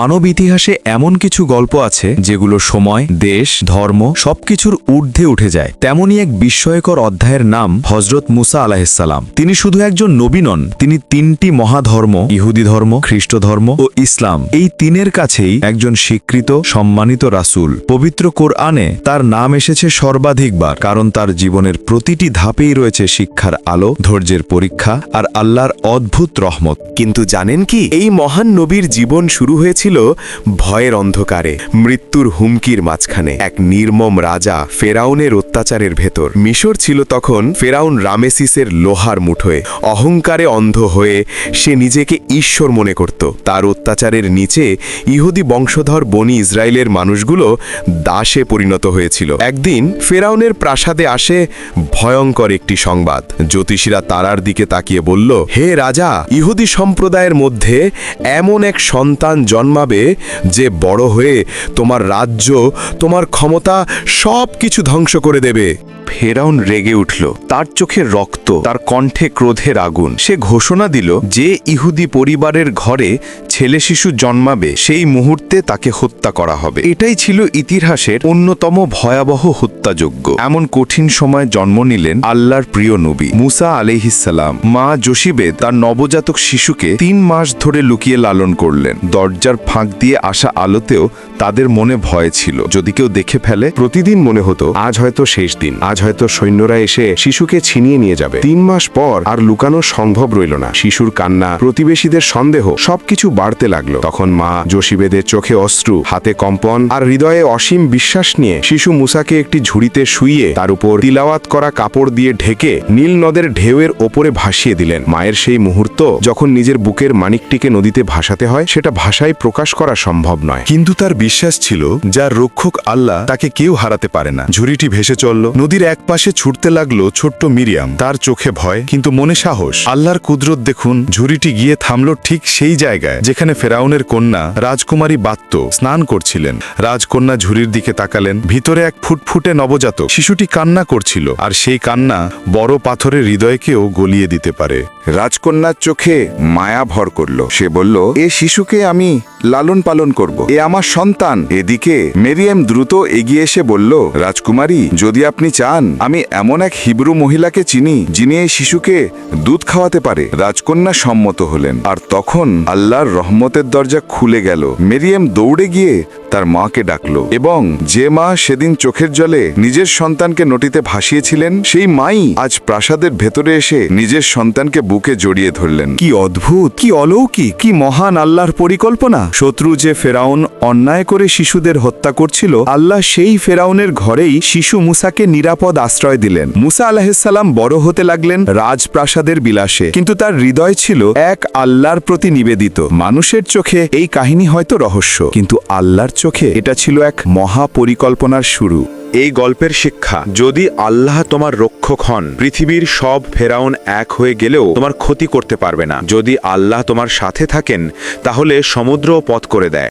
মানব ইতিহাসে এমন কিছু গল্প আছে যেগুলো সময়, দেশ, ধর্ম সবকিছুর ঊর্ধ্বে উঠে যায়। তেমনই এক বিস্ময়কর অধ্যায়ের নাম হজরত মুসা আলাহিসাল্লাম তিনি শুধু একজন নবী নন, তিনি তিনটি মহাধর্ম, ইহুদি ধর্ম, খ্রিস্ট ধর্ম ও ইসলাম। এই তিনের কাছেই একজন স্বীকৃত, সম্মানিত রাসূল। পবিত্র কোরআনে তার নাম এসেছে সর্বাধিকবার, কারণ তার জীবনের প্রতিটি ধাপেই রয়েছে শিক্ষার আলো, ধৈর্যের পরীক্ষা আর আল্লাহর অদ্ভুত রহমত। কিন্তু জানেন কি, এই মহান নবীর জীবন শুরু হয়েছিল ভয়ের অন্ধকারে, মৃত্যুর হুমকির মাঝখানে। এক নির্মম রাজা ফেরাউনের অত্যাচারের ভেতর। মিশর ছিল তখন ফেরাউন রামেসিসের লোহার মুঠোয়। অহংকারে অন্ধ হয়ে সে নিজেকে ঈশ্বর মনে করত। তার অত্যাচারের নিচে ইহুদি বংশধর বনি ইসরায়েলের মানুষগুলো দাসে পরিণত হয়েছিল। একদিন ফেরাউনের প্রাসাদে আসে ভয়ঙ্কর একটি সংবাদ। জ্যোতিষীরা তারার দিকে তাকিয়ে বলল, হে রাজা, ইহুদি সম্প্রদায়ের মধ্যে এমন এক সন্তান জন্মাবে যে বড় হয়ে তোমার রাজ্য তোমার ক্ষমতা সব কিছু ধ্বংস করে দেবে। ফেরাউন রেগে উঠল। তার চোখে রক্ত, তার কণ্ঠে ক্রোধের আগুন। সে ঘোষণা দিল, যে ইহুদি পরিবারের ঘরে ছেলে শিশু জন্মাবে, সেই মুহূর্তে তাকে হত্যা করা হবে। এটাই ছিল ইতিহাসের অন্যতম ভয়াবহ হত্যাযোগ্য এমন কঠিন সময় জন্ম নিলেন আল্লাহর প্রিয় নবী মুসা আলিহিসাল্লাম মা জসিবে তার নবজাতক শিশুকে তিন মাস ধরে লুকিয়ে লালন করলেন। দরজার ফাঁক দিয়ে আসা আলোতেও তাদের মনে ভয় ছিল। যদি কেউ দেখে ফেলে, প্রতিদিন মনে হতো, আজ হয়তো শেষ দিন, আজ হয়তো সৈন্যরা এসে শিশুকে ছিনিয়ে নিয়ে যাবে। তিন মাস পর আর লুকানো সম্ভব রইল না। শিশুর কান্না, প্রতিবেশীদের সন্দেহ, সবকিছু বাড়তে লাগল। তখন মা জসিবেদের চোখে অশ্রু, হাতে কম্পন আর হৃদয়ে অসীম বিশ্বাস নিয়ে শিশু মুসাকে একটি ঝুড়িতে শুইয়ে তার উপর তিলাওয়াত করা কাপড় দিয়ে ঢেকে নীল নদের ঢেউয়ের ওপরে ভাসিয়ে দিলেন। মায়ের সেই মুহূর্ত যখন নিজের বুকের মানিকটিকে নদীতে ভাসাতে হয়, সেটা ভাষায় প্রকাশ করা সম্ভব নয়। কিন্তু তার বিশ্বাস ছিল, যার রক্ষক আল্লাহ, তাকে কেউ হারাতে পারে না। ঝুড়িটি ভেসে চলল। নদীর এক পাশে ছুটতে লাগল ছোট্ট মিরিয়াম। তার চোখে ভয়, কিন্তু মনে সাহস। আল্লাহর কুদরত দেখুন, ঝুড়িটি গিয়ে থামলো ঠিক সেই জায়গায়, যেখানে ফেরাউনের কন্যা রাজকুমারী বাত্ত স্নান করছিলেন। রাজকন্যা ঝুড়ির দিকে তাকালেন, ভিতরে এক ফুটফুটে নবজাতক শিশুটি কান্না করছিল, আর সেই কান্না বড় পাথরের হৃদয়কেও গলিয়ে দিতে পারে। রাজকন্যার চোখে মায়া ভর করল। সে বলল, এ শিশুকে আমি লালন পালন করব। এ আমার সন্তান। এদিকে মেরিয়াম দ্রুত এগিয়ে এসে বলল, রাজকুমারী, যদি আপনি চান আমি এমন এক হিব্রু মহিলাকে চিনি, যিনি এই শিশুকে দুধ খাওয়াতে পারে। রাজকন্যা সম্মত হলেন। আর তখন আল্লাহর রহমতের দরজা খুলে গেল। মেরিয়াম দৌড়ে গিয়ে তার মাকে ডাকলো এবং যে মা সেদিন চোখের জলে নিজের সন্তানকে নটিতে ভাসিয়েছিলেন, সেই মাই আজ প্রাসাদের ভেতরে এসে নিজের সন্তানকে বুকে জড়িয়ে ধরলেন। কি অদ্ভুত, কি অলৌকিক, কি মহান আল্লাহর পরিকল্পনা! শত্রু যে ফেরাউন অন্যায় করে শিশুদের হত্যা করছিল, আল্লাহ সেই ফেরাউনের ঘরেই শিশু মুসাকে নিরাপদ আশ্রয় দিলেন। মুসা আলাহিসাল্লাম বড় হতে লাগলেন রাজপ্রাসাদের বিলাসে। কিন্তু তার হৃদয় ছিল এক আল্লাহর প্রতি নিবেদিত। মানুষের চোখে এই কাহিনী হয়তো রহস্য, কিন্তু আল্লাহর চোখে এটা ছিল এক মহা পরিকল্পনার শুরু। এই গল্পের শিক্ষা, যদি আল্লাহ তোমার রক্ষক হন, পৃথিবীর সব ফেরাউন এক হয়ে গেলেও তোমার ক্ষতি করতে পারবে না। যদি আল্লাহ তোমার সাথে থাকেন, তাহলে সমুদ্রও পথ করে দেয়।